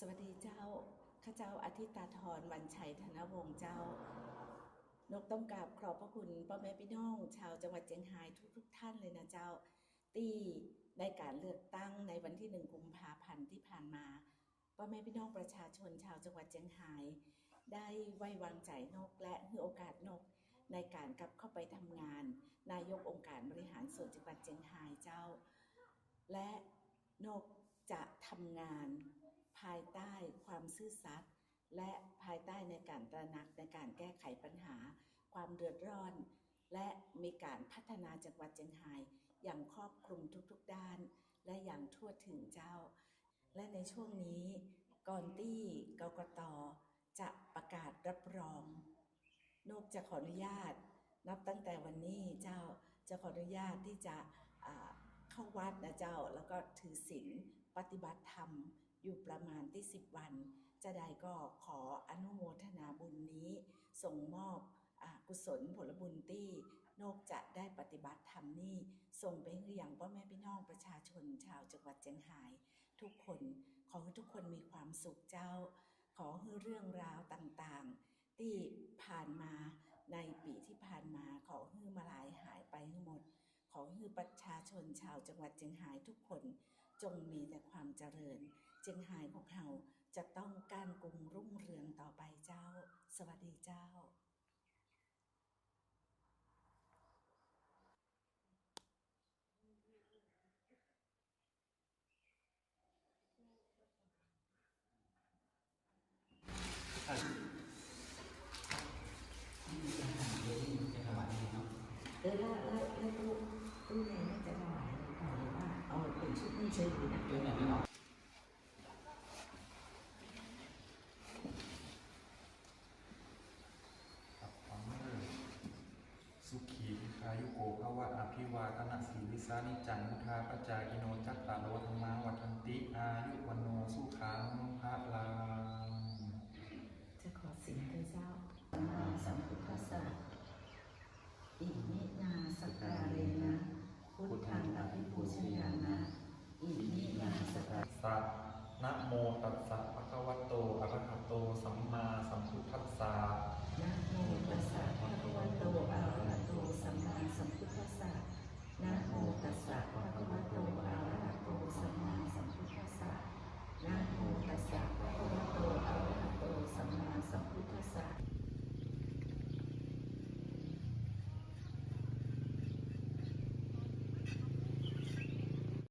สวัสดีเจ้า ข้าเจ้าอาทิตาธรวันชัยธนวงศ์เจ้า นกต้องกราบขอบพระคุณพ่อแม่พี่น้อง ชาวจังหวัดเชียงรายทุกๆทท่านเลยนะเจ้า ที่ในการเลือกตั้งในวันที่หนึ่งกุมภาพันธ์ที่ผ่านมาพ่อแม่พี่น้องประชาชนชาวจังหวัดเชียงราย ได้ไว้วางใจนกและให้โอกาสนกในการกลับเข้าไปทำงาน นายกองค์การบริหารส่วนจังหวัดเชียงรายเจ้า และนกจะทำงานายใต้ความซื่อสัตย์และภายใต้ในการตระหนักในการแก้ไขปัญหา ความเดือดร้อน และมีการพัฒนาจังหวัดเชียงรายอย่างครอบคลุมทุกๆด้าน และอย่างทั่วถึงเจ้า และในช่วงนี้ก่อนที่กกตจะประกาศรับรอง นกจะขออนุญาต นับตั้งแต่วันนี้เจ้าจะขออนุญาตที่จะเข้าวัดนะเจ้าแล้วก็ถือศีลปฏิบัติธรรม อยู่ประมาณที่ 10 วัน จะได้ก็ขออนุโมทนาบุญนี้ ส่งมอบอกุศลผลบุญที่นกจะได้ปฏิบัติธรรมนี้ส่งไปอย่างพ่อแม่พี่น้องประชาชนชาวจังหวัดเชียงราย ทุกคนขอให้ทุกคนมีความสุขเจ้า ขอให้เรื่องราวต่างๆ ที่ผ่านมาในปีที่ผ่านมาขอให้มาลายหายไปทั้งหมด ขอให้ประชาชนชาวจังหวัดเชียงรายทุกคนจงมีแต่ความเจริญ เชียงรายของเราจะต้องการกรุงรุ่งเรืองต่อไปเจ้า สวัสดีเจ้า เออแล้วแล้วแล้วตู้ตู้ในนี่จะถวายหรือเปล่าหรือว่าเอาเป็นชุดนี้เฉยๆนะเรื่องไหนไม่หรอกครับความมือสุขีอายุโกภวะอภิวาทนาสีวิสานิจังมุทาปจายโนจัตตารโลธรรมาวัฒนติอายุวันโนสุขังภาลังจะขอสินเธอเจ้าสัมาสัมพุทธัสสะอิมินาสการเรนะพุทธังอภิปูชยานะ อิมินาสกการสัตนะโมตัสสะภะคะวะ